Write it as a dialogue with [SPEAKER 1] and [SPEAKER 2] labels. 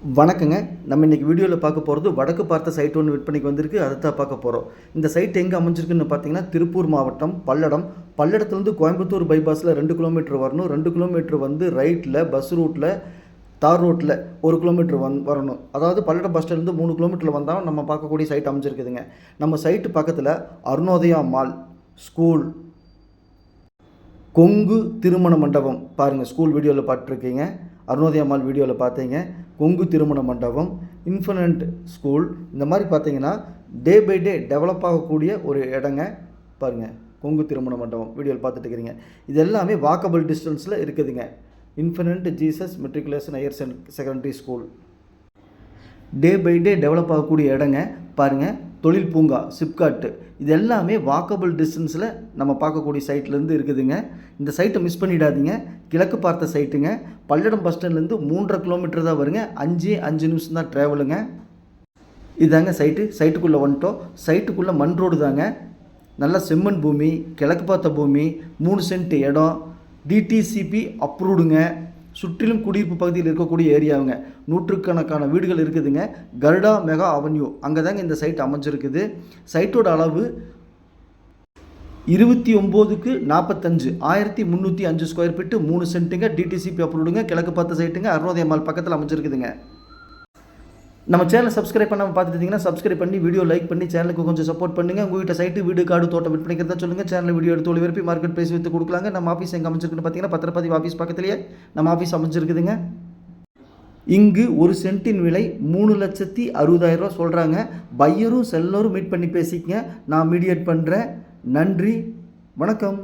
[SPEAKER 1] வணக்கங்க. நம்ம இன்றைக்கி வீடியோவில் பார்க்க போகிறது வடக்கு பார்த்த சைட் ஒன்று விற்பனைக்கு வந்திருக்கு. அதை தான் பார்க்க போகிறோம் இந்த சைட் எங்கே அமைஞ்சிருக்குன்னு பார்த்தீங்கன்னா திருப்பூர் மாவட்டம் பல்லடம். பல்லடத்துலேருந்து கோயம்புத்தூர் பைபாஸில் ரெண்டு கிலோமீட்டர் வரணும். ரெண்டு கிலோமீட்டர் வந்து ரைட்டில் பஸ் ரூட்டில் தார் ரோட்டில் ஒரு கிலோமீட்டர் வந் வரணும். அதாவது பல்லடம் பஸ் ஸ்டாண்ட்லேருந்து மூணு கிலோமீட்டரில் வந்தால் நம்ம பார்க்கக்கூடிய சைட் அமைஞ்சிருக்குதுங்க. நம்ம சைட்டு பக்கத்தில் அருணோதயா மால் ஸ்கூல் கொங்கு திருமண மண்டபம் பாருங்கள் ஸ்கூல் வீடியோவில் பார்த்துருக்கீங்க. அருணோதய மால் வீடியோவில் பார்த்தீங்க. கொங்கு திருமண மண்டபம் இன்ஃபினண்ட் ஸ்கூல். இந்த மாதிரி பார்த்தீங்கன்னா டே பை டே டெவலப் ஆகக்கூடிய ஒரு இடங்க. பாருங்கள் கொங்கு திருமண மண்டபம் வீடியோவில் பார்த்துட்டு இருக்கிறீங்க. இது எல்லாமே வாக்கபிள் டிஸ்டன்ஸில் இருக்குதுங்க. Infant Jesus matriculation higher secondary school day by day develop ஆகக்கூடிய இடங்க. பாருங்கள் தொழில் பூங்கா சிப்காட்டு. இது எல்லாமே வாக்கபிள் டிஸ்டன்ஸில் நம்ம பார்க்கக்கூடிய சைட்லேருந்து இருக்குதுங்க. இந்த சைட்டை மிஸ் பண்ணிடாதீங்க. கிழக்கு பார்த்த சைட்டுங்க பல்லடம் பஸ் ஸ்டாண்ட்லேருந்து மூன்றரை கிலோமீட்டர் தான் வருங்க. அஞ்சு அஞ்சு நிமிஷம் தான் ட்ராவலுங்க இதாங்க சைட்டு சைட்டுக்குள்ளே வந்துட்டோம். சைட்டுக்குள்ளே மண் ரோடு தாங்க. நல்ல செம்மண் பூமி கிழக்கு பார்த்த பூமி மூணு சென்ட் இடம் டிடிசிபி அப்ரூவ்டுங்க சுற்றிலும் குடியிருப்பு பகுதியில் இருக்கக்கூடிய ஏரியாவுங்க. நூற்றுக்கணக்கான வீடுகள் இருக்குதுங்க. Garuda mega avenue. அங்கே தாங்க இந்த சைட் அமைஞ்சிருக்குது. சைட்டோட அளவு இருபத்தி ஒம்போதுக்கு நாற்பத்தஞ்சு ஆயிரத்தி முந்நூற்றி அஞ்சு ஸ்கொயர் ஃபீட்டு மூணு சென்ட்டுங்க டிடிசிபி அப்ரூவ்டுங்க கிழக்கு பார்த்த சைட்டுங்க அருணோதய மால் பக்கத்தில் அமைஞ்சிருக்குதுங்க. நம்ம சேனலை சப்ஸ்கிரைப் பண்ணாமல் பார்த்துட்டிங்கன்னா சப்ஸ்கிரைப் பண்ணி வீடியோ லைக் பண்ணி சேனலுக்கு கொஞ்சம் சப்போர்ட் பண்ணுங்கள் உங்கள் வீட்டை சைட்டு வீடு காடு தோட்டம் விற்பனைக்கிறதா சொல்லுங்கள் சேனல் வீடியோ எடுத்து ஒளிபரப்பி மார்க்கெட் ப்ரைஸ் வித்து கொடுக்கலாங்க. நம்ம ஆஃபீஸ் எங்கே அமைச்சிருக்குன்னு பார்த்தீங்கன்னா பத்திரப்பதிவு ஆஃபீஸ் பக்கத்துலேயே நம்ம ஆஃபீஸ் அமைச்சிருக்குதுங்க இங்கு ஒரு சென்ட்டின் விலை மூணு லட்சத்தி அறுபதாயிரம் ரூபா சொல்கிறாங்க பையரும் செல்லரும் மீட் பண்ணி பேசிக்கங்க. நான் மீடியேட் பண்ணுறேன் நன்றி. வணக்கம்.